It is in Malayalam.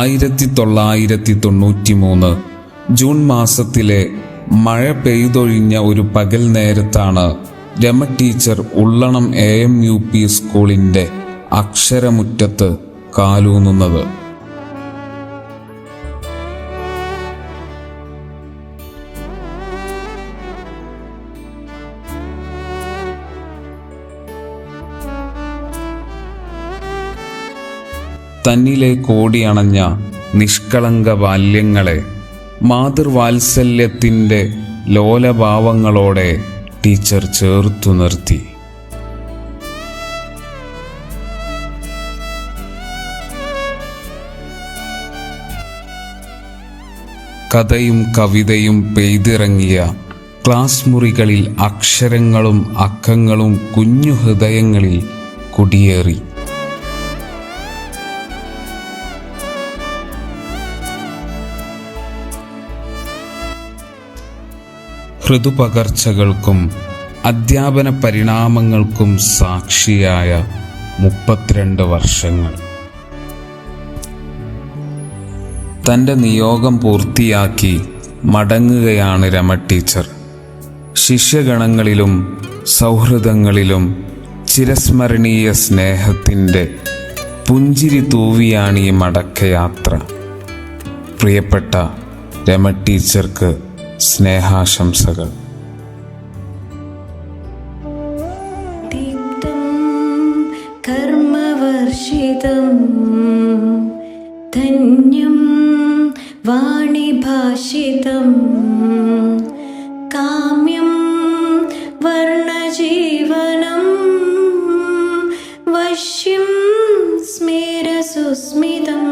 ആയിരത്തി തൊള്ളായിരത്തി തൊണ്ണൂറ്റി മൂന്ന് ജൂൺ മാസത്തിലെ മഴ പെയ്തൊഴിഞ്ഞ ഒരു പകൽ നേരത്താണ് Rama teacher Ullanam A M U P സ്കൂളിന്റെ അക്ഷരമുറ്റത്ത് കാലൂന്നുന്നത്. തന്നിലെ കോടിയണഞ്ഞ നിഷ്കളങ്ക ബാല്യങ്ങളെ മാതൃവാത്സല്യത്തിന്റെ ലോലഭാവങ്ങളോടെ ടീച്ചർ ചേർത്തു നിർത്തി. കഥയും കവിതയും പെയ്തിറങ്ങിയ ക്ലാസ് മുറികളിൽ അക്ഷരങ്ങളും അക്കങ്ങളും കുഞ്ഞു ഹൃദയങ്ങളിൽ കുടിയേറി. ഋതുപകർച്ചകൾക്കും അധ്യാപന പരിണാമങ്ങൾക്കും സാക്ഷിയായ മുപ്പത്തിരണ്ട് വർഷങ്ങൾ. തന്റെ നിയോഗം പൂർത്തിയാക്കി മടങ്ങുകയാണ് രമ ടീച്ചർ. ശിഷ്യഗണങ്ങളിലും സൗഹൃദങ്ങളിലും ചിരസ്മരണീയ സ്നേഹത്തിന്റെ പുഞ്ചിരി തൂവിയാണ് ഈ മടക്കയാത്ര. പ്രിയപ്പെട്ട രമ ടീച്ചർക്ക് സ്നേഹാശംസകൾ. കർമ്മവർഷിതം ധന്യം വാണിഭാഷിതം കാമ്യം വർണജീവനം വശ്യം സ്മേരസുസ്മിതം.